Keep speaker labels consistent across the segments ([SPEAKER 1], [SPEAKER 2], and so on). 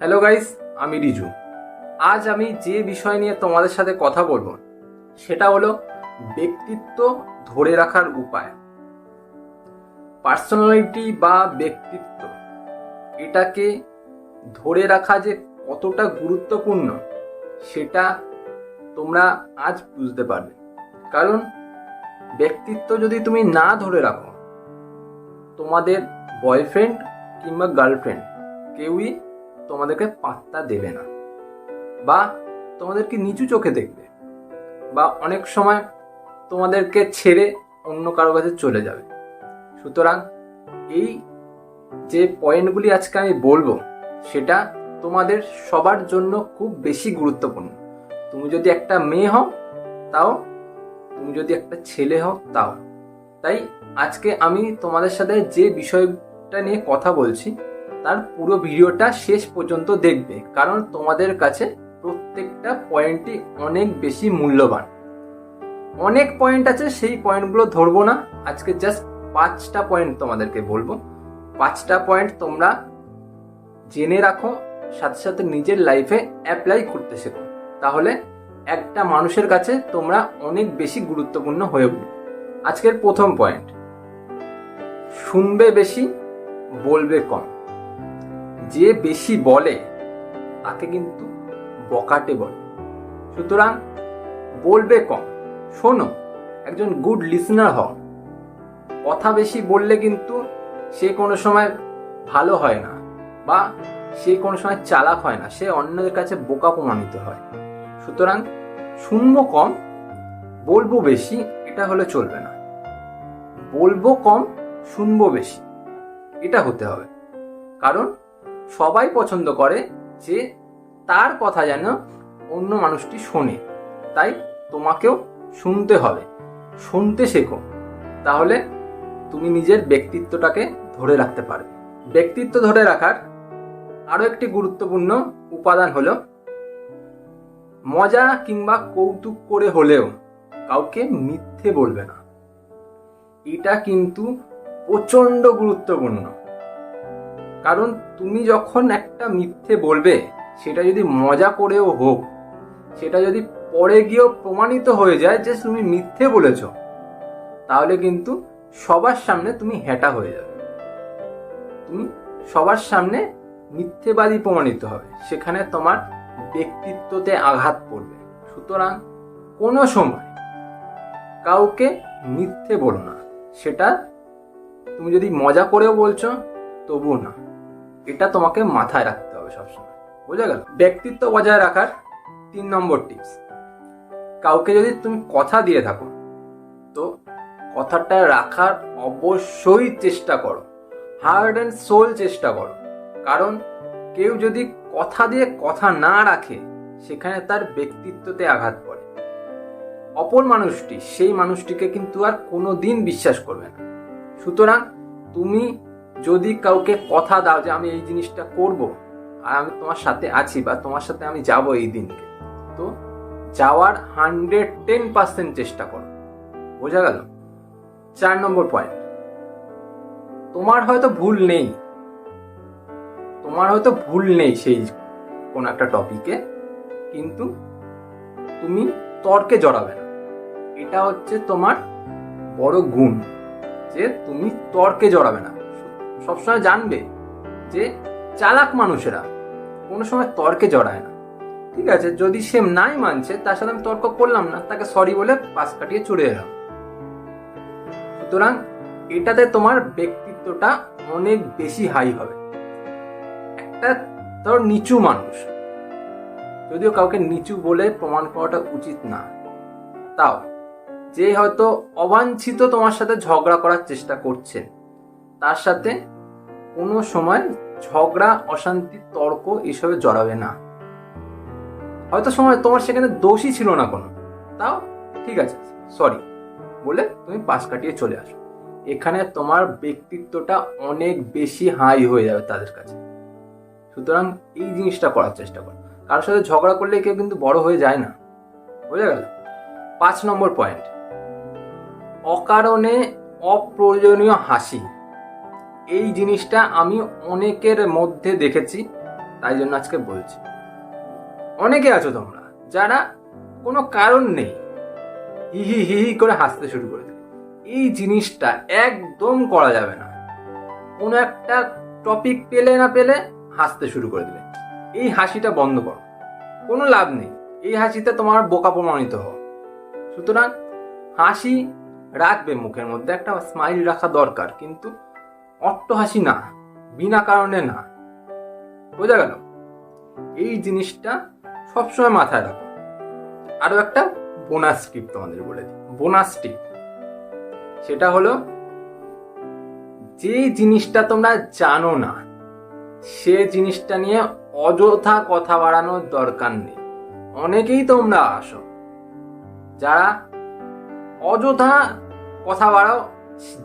[SPEAKER 1] Hello guys আমি রিজু। আজ আমি যে বিষয় নিয়ে তোমাদের সাথে কথা বলব, সেটা হলো ব্যক্তিত্ব ধরে রাখার উপায়। পার্সোনালিটি বা ব্যক্তিত্ব, এটাকে ধরে রাখা যে কতটা গুরুত্বপূর্ণ, সেটা তোমরা আজ বুঝতে পারবে। কারণ ব্যক্তিত্ব যদি তুমি না ধরে রাখো, তোমাদের বয়ফ্রেন্ড কিংবা গার্লফ্রেন্ড কেউই তোমাদেরকে পাত্তা দেবে না। বা তোমাদেরকে নিচু চোখে দেখবে। বা অনেক সময় তোমাদেরকে ছেড়ে অন্য কারও কাছে চলে যাবে। সুতরাং এই যে পয়েন্টগুলি আজকে আমি বলব, সেটা তোমাদের সবার জন্য খুব বেশি গুরুত্বপূর্ণ। তুমি যদি একটা মেয়ে হও, তাও তুমি যদি একটা ছেলে হও, তাও। তাই আজকে আমি তোমাদের সাথে যে বিষয়টা নিয়ে কথা বলছি তার পুরো ভিডিওটা শেষ পর্যন্ত দেখবে, কারণ তোমাদের কাছে প্রত্যেকটা পয়েন্টই অনেক বেশি মূল্যবান। অনেক পয়েন্ট আছে, সেই পয়েন্টগুলো ধরবো না। আজকে জাস্ট পাঁচটা পয়েন্ট তোমাদেরকে বলব। পাঁচটা পয়েন্ট তোমরা জেনে রাখো, সাথে সাথে নিজের লাইফে অ্যাপ্লাই করতে শেখো। তাহলে একটা মানুষের কাছে তোমরা অনেক বেশি গুরুত্বপূর্ণ হয়ে উঠবে। আজকের প্রথম পয়েন্ট শুনবে বেশি, বলবে কম। যে বেশি বলে, তাকে কিন্তু বকাটে বলে। সুতরাং বলবে কম। শোনো, একজন গুড লিসনার হও। কথা বেশি বললে কিন্তু সে কোনো সময় ভালো হয় না বা সে কোনো সময় চালাক হয় না, সে অন্যদের কাছে বোকা প্রমাণিত হয়। সুতরাং শুনব কম, বলব বেশি, এটা হলে চলবে না। বলব কম, শুনব বেশি, এটা হতে হবে। কারণ সবাই পছন্দ করে যে তার কথা যেন অন্য মানুষটি শোনে। তাই তোমাকেও শুনতে হবে, শুনতে শেখো। তাহলে তুমি নিজের ব্যক্তিত্বটাকে ধরে রাখতে পারবে। ব্যক্তিত্ব ধরে রাখার আরও একটি গুরুত্বপূর্ণ উপাদান হলো মজা কিংবা কৌতুক করে হলেও কাউকে মিথ্যে বলবে না। এটা কিন্তু প্রচণ্ড গুরুত্বপূর্ণ। কারণ তুমি যখন একটা মিথ্যে বলবে, সেটা যদি মজা করেও হোক, সেটা যদি পরে গিয়েও প্রমাণিত হয়ে যায় যে তুমি মিথ্যে বলেছ, তাহলে কিন্তু সবার সামনে তুমি হেঁটা হয়ে যাবে। তুমি সবার সামনে মিথ্যেবাদী প্রমাণিত হবে। সেখানে তোমার ব্যক্তিত্বতে আঘাত পড়বে। সুতরাং কোনো সময় কাউকে মিথ্যে বলো না। সেটা তুমি যদি মজা করেও বলছো, তবুও না। এটা তোমাকে মাথায় রাখতে হবে সবসময়। বোঝা গেল? ব্যক্তিত্ব বজায় রাখার তিন নম্বর টিপস কাউকে যদি তুমি কথা দিয়ে থাকো, তো কথাটা রাখার অবশ্যই চেষ্টা করো। হার্ড অ্যান্ড সোল চেষ্টা করো। কারণ কেউ যদি কথা দিয়ে কথা না রাখে, সেখানে তার ব্যক্তিত্বতে আঘাত পড়ে। অপর মানুষটি, সেই মানুষটিকে কিন্তু আর কোনো দিন বিশ্বাস করবে না। সুতরাং তুমি যদি কাউকে কথা দাও যে আমি এই জিনিসটা করব, আর আমি তোমার সাথে আছি বা তোমার সাথে আমি যাব এই দিনকে, তো যাওয়ার হান্ড্রেড টেন পার্সেন্ট চেষ্টা করো। বোঝা গেল? চার নম্বর পয়েন্ট তোমার হয়তো ভুল নেই। তোমার হয়তো ভুল নেই সেই কোনো একটা টপিকে কিন্তু তুমি তর্কে জড়াবে না। এটা হচ্ছে তোমার বড় গুণ, যে তুমি তর্কে জড়াবে না। সবসময় জানবে যে চালাক মানুষেরা কোনো সময় তর্কে জড়ায় না। ঠিক আছে, যদি সে নাই মানছে, তার সাথে আমি তর্ক করলাম না, তাকে সরি বলে পাশ কাটিয়ে চলে এলাম। সুতরাং এটাতে তোমার ব্যক্তিত্বটা অনেক বেশি হাই হবে। একটা ধর নিচু মানুষ, যদিও কাউকে নিচু বলে প্রমাণ করাটা উচিত না, তাও যে হয়তো অবাঞ্ছিত তোমার সাথে ঝগড়া করার চেষ্টা করছে, তার সাথে কোনো সময় ঝগড়া, অশান্তি, তর্ক এসবে জড়াবে না। হয়তো সময় তোমার সেখানে দোষই ছিল না কোনো। তাও ঠিক আছে সরি বলে তুমি পাশ কাটিয়ে চলে আসো। এখানে তোমার ব্যক্তিত্বটা অনেক বেশি হাই হয়ে যাবে তাদের কাছে। সুতরাং এই জিনিসটা করার চেষ্টা করো। কারোর সাথে ঝগড়া করলে কেউ কিন্তু বড় হয়ে যায় না। বুঝে গেল? পাঁচ নম্বর পয়েন্ট অকারণে অপ্রয়োজনীয় হাসি। এই জিনিসটা আমি অনেকের মধ্যে দেখেছি, তাই জন্য আজকে বলছি। অনেকে আছো তোমরা, যারা কোনো কারণ নেই, হি হি হি হি করে হাসতে শুরু করে দেবে এই জিনিসটা একদম করা যাবে না। কোনো একটা টপিক পেলে না পেলে হাসতে শুরু করে দেবে এই হাসিটা বন্ধ করো। কোনো লাভ নেই। এই হাসিতে তোমার বোকা প্রমাণিত হও। সুতরাং হাসি রাখবে মুখের মধ্যে, একটা স্মাইল রাখা দরকার, কিন্তু অট্ট হাসি না বিনা কারণে না। বোঝা গেল? এই জিনিসটা সবসময় মাথায় রাখো। আরও একটা বোনাস টিপ তোমাদের বলে দিই। বোনাস টিপ সেটা হলো, যে জিনিসটা তোমরা জানো না, সে জিনিসটা নিয়ে অযথা কথা বাড়ানোর দরকার নেই। অনেকেই তোমরা আসো, যারা অযথা কথা বাড়াও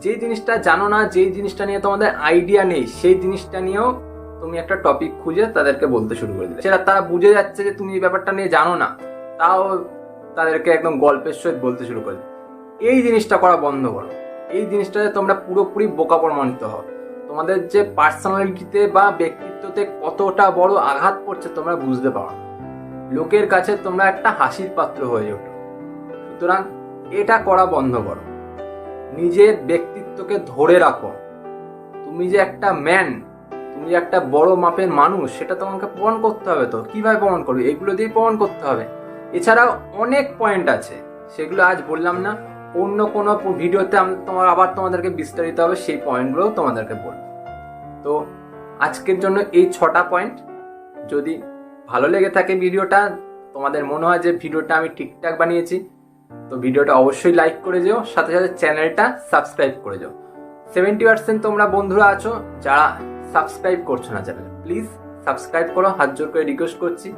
[SPEAKER 1] যে জিনিসটা জানো না, যে জিনিসটা নিয়ে তোমাদের আইডিয়া নেই, সেই জিনিসটা নিয়েও তুমি একটা টপিক খুঁজে তাদেরকে বলতে শুরু করে দিলে। সেটা তারা বুঝে যাচ্ছে যে তুমি এই ব্যাপারটা নিয়ে জানো না, তাও তাদেরকে একদম গল্পের সহিত বলতে শুরু করে এই জিনিসটা করা বন্ধ করো। এই জিনিসটাতে তোমরা পুরোপুরি বোকা প্রমাণিত হও। তোমাদের যে পার্সোনালিটিতে বা ব্যক্তিত্বতে কতটা বড় আঘাত পড়ছে তোমরা বুঝতে পারো লোকের কাছে তোমরা একটা হাসির পাত্র হয়ে ওঠো। সুতরাং এটা করা বন্ধ করো। নিজের ব্যক্তিত্বকে ধরে রাখো। তুমি যে একটা ম্যান তুমি যে একটা বড় মাপের মানুষ, সেটা তোমাকে প্রমাণ করতে হবে তো। কীভাবে প্রমাণ করবে? এগুলো দিয়ে প্রমাণ করতে হবে। এছাড়াও অনেক পয়েন্ট আছে। সেগুলো আজ বললাম না। অন্য কোনো ভিডিওতে তোমার আবার তোমাদেরকে বিস্তারিত হবে সেই পয়েন্টগুলো তোমাদেরকে বলব। তো আজকের জন্য এই ছটা পয়েন্ট যদি ভালো লেগে থাকে ভিডিওটা, তোমাদের মনে হয় যে ভিডিওটা আমি ঠিকঠাক বানিয়েছি তো ভিডিওটা অবশ্যই লাইক করে যেও, সাথে সাথে চ্যানেলটা সাবস্ক্রাইব করে যাও। সেভেন্টি পার্সেন্ট তোমরা বন্ধুরা আছো যারা সাবস্ক্রাইব করছ না চ্যানেলে প্লিজ সাবস্ক্রাইব করো, হাত জোর করে রিকোয়েস্ট করছি।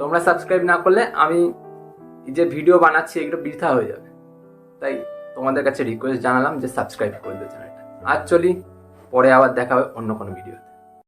[SPEAKER 1] তোমরা সাবস্ক্রাইব না করলে আমি যে ভিডিও বানাচ্ছি, এগুলো বৃথা হয়ে যাবে। তাই তোমাদের কাছে রিকোয়েস্ট জানালাম যে সাবস্ক্রাইব করে দিও চ্যানেলটা আর চলি, পরে আবার দেখা হবে অন্য কোনো ভিডিওতে